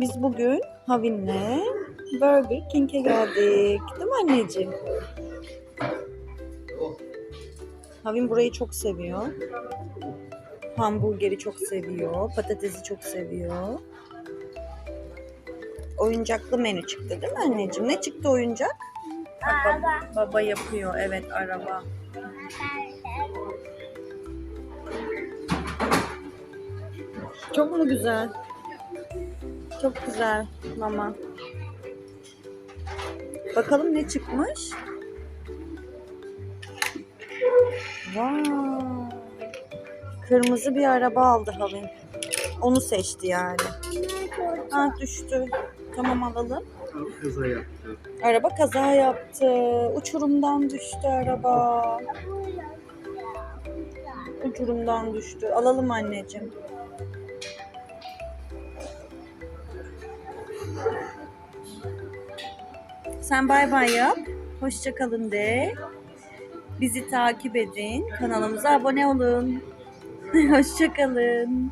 Biz bugün Havin'le Burger King'e geldik. Değil mi anneciğim? Havin burayı çok seviyor. Hamburgeri çok seviyor. Patatesi çok seviyor. Oyuncaklı menü çıktı değil mi anneciğim? Ne çıktı oyuncak? Bak, bab- baba yapıyor. Evet araba. Çok mu güzel? Çok güzel mama. Bakalım ne çıkmış? Vay. Kırmızı bir araba aldı Havin. Onu seçti yani. Ha düştü. Tamam alalım. Kaza yaptı. Araba kaza yaptı. Uçurumdan düştü araba. Uçurumdan düştü. Alalım anneciğim. Sen bay bay yap. Hoşça kalın de. Bizi takip edin. Kanalımıza abone olun. Hoşça kalın.